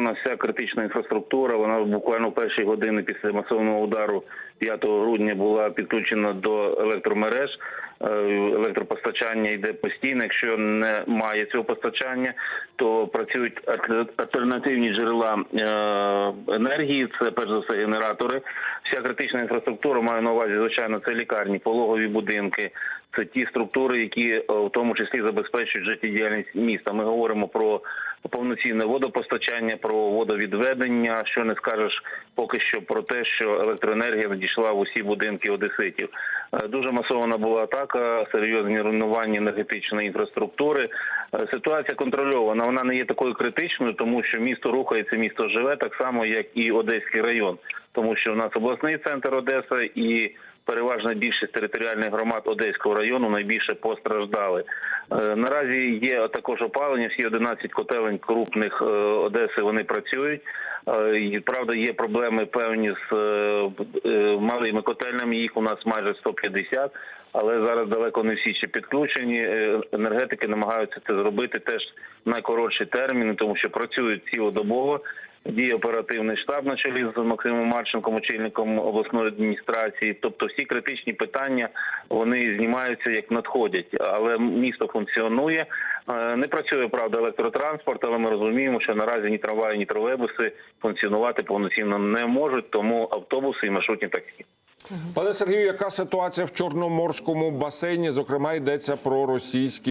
нас вся критична інфраструктура. Вона буквально в перші години після масового удару 5 грудня була підключена до електромереж. Е, Електропостачання йде постійно. Якщо немає цього постачання, то працюють альтер- альтернативні джерела е, енергії. Це перш за все генератори. Вся критична інфраструктура маю на увазі, звичайно, це лікарні, пологові будинки. Це ті структури, які е, в тому числі забезпечують життєдіяльність міста. Ми говоримо про повноцінне водопостачання, про водовідведення. Що не скажеш поки що про те, що електроенергія надійшла в усі будинки одеситів. Е, Дуже масована була атака, серйозні руйнування енергетичної інфраструктури. Е, Ситуація контрольована. Вона не є такою критичною, тому що місто рухається, місто живе так само, як і Одеський район, тому що в нас обласний центр Одеса і переважна більшість територіальних громад Одеського району найбільше постраждали. Е, Наразі є також опалення. Всі 11 котелень крупних е, Одеси вони працюють. Е, Правда, є проблеми певні з малими котельнями. Їх у нас майже 150, але зараз далеко не всі ще підключені. Енергетики намагаються це зробити теж в найкоротші терміни, тому що працюють цілодобово. Діє оперативний штаб на чолі з Максимом Марченком, очільником обласної адміністрації. Тобто, всі критичні питання вони знімаються як надходять, але місто функціонує. Е, Не працює правда електротранспорт, але ми розуміємо, що наразі ні трамваї, ні тролейбуси функціонувати повноцінно не можуть, тому автобуси і маршрутні таксі. Пане Сергію, яка ситуація в Чорноморському басейні? Зокрема, йдеться про російські